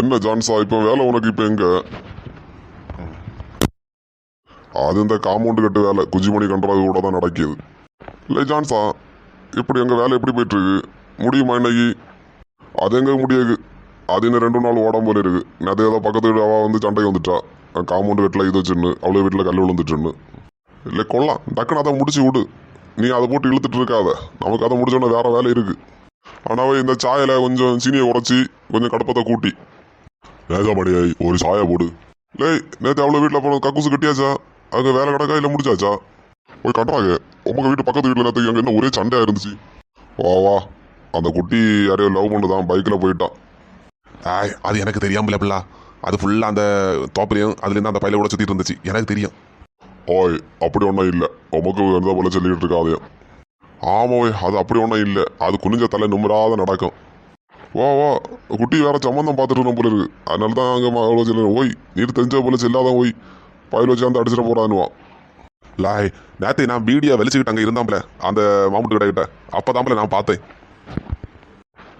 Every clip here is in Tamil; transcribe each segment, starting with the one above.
என்ன ஜான்சா இப்போ வேலை உனக்கு இப்போ எங்க? அது இந்த காம்பவுண்டு கட்டு வேலை. குஜிமணி கன்றாது கூட தான் நடக்குது. இல்லை ஜான்சா இப்படி எங்கள் வேலை எப்படி போயிட்டுருக்கு முடியுமா இன்னைக்கு? அது எங்கே முடியாது? அது இன்னும் ரெண்டு நாள் ஓடாம போல இருக்கு. நேற்று ஏதோ பக்கத்து வீடு அவள் வந்து சண்டைக்கு வந்துட்டா. காம்பவுண்டு கட்டில் இது வச்சுன்னு அவ்வளோ வீட்டில் கல் விழுந்துட்டுன்னு இல்லை கொள்ளலாம் டக்குன்னு அதை முடிச்சு விடு. நீ அதை போட்டு இழுத்துட்டு இருக்காத. நமக்கு அதை முடிச்சோன்னே வேறு வேலை இருக்குது ஆனால் இந்த சாயில் கொஞ்சம் சீனியை உடச்சி கொஞ்சம் கடுப்பத்தை கூட்டி. நேதாமணியாய் ஒரு சாயா போடு. லே நேற்று அவ்வளோ வீட்டில் போன கக்கூசு கட்டியாச்சா? அங்கே வேலை கிடக்கா இல்லை முடிச்சாச்சா? போய் கட்டுறாங்க. உங்கள் வீட்டு பக்கத்து வீட்டில் நேற்று அங்கே என்ன ஒரே சண்டையாக இருந்துச்சு? வா வா. அந்த குட்டி யாரையோ லவ் பண்ணுதான் பைக்கில் போயிட்டான் ஆய் அது எனக்கு தெரியாமல் பிள்ளா. அது ஃபுல்லாக அந்த தோப்புலையும் அதுலேருந்து அந்த பையில கூட சுற்றிட்டு இருந்துச்சு. எனக்கு தெரியும். ஓய் அப்படி ஒன்றும் இல்லை. உமக்கு இருந்தா போல சொல்லிக்கிட்டு இருக்காதே. ஆமாவே அது அப்படி ஒன்றும் இல்லை. அது குனிஞ்ச தலை நிம்மராத நடக்கும். வா வா. குட்டி வேற சம்மந்தம் பார்த்துட்டு இருந்தோம் போல இருக்கு. அதனால தான் அங்கே அவ்வளோ ஓய் நீர் தெரிஞ்ச போல செல்லாதான் ஓய். பயில் வச்சு அந்த அடிச்சிட போறான்னுவான் லாய் நேற்று நான் வீடியோ வெளிச்சுக்கிட்டு அங்கே இருந்தாம்ல அந்த மாமுட்டு கிட்ட. அப்போ தான்ல நான் பார்த்தேன்.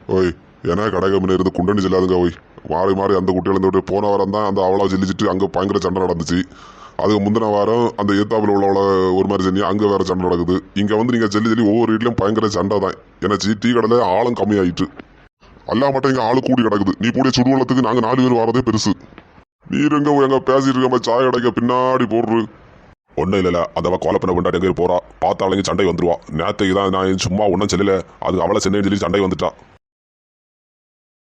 ஓய் ஏன்னா கடை கம்பெனி இருந்து குண்டனி செல்லாதுங்க ஓய். மாறி மாறி அந்த குட்டியிலேருந்து விட்டு போன வாரம் தான் அந்த அவளா செல்லிச்சிட்டு அங்கே பயங்கர சண்டை நடந்துச்சு. அதுக்கு முந்தின வாரம் அந்த ஏத்தாப்பில் உள்ளவள ஒரு மாதிரி செஞ்சு அங்கே வேற சண்டை நடக்குது. இங்கே வந்து நீங்கள் செல்லி செல்லி ஒவ்வொரு வீட்லையும் பயங்கர சண்டை தான். ஏன்னா சீ டீ கடையில் ஆளும் கம்மியாயிட்டு. அல்லா மட்டும் இங்கே ஆளு கூடி கிடக்குது. நீ கூடிய சுடுவலத்துக்கு நாங்கள் நாலு பேர் வரதே பெருசு. நீர் எங்க எங்க பேசிட்டு இருக்க சாய கடைக்க பின்னாடி போடுறு. ஒன்றும் இல்லைல்ல அந்த கொலை பண்ண கொண்டாடி எங்கே போறா? பார்த்தாலும் சண்டை வந்துருவா. நேற்றுக்கு தான் நான் சும்மா ஒன்றும் செல்லல. அது அவளை சென்னை சொல்லி சண்டை வந்துட்டான்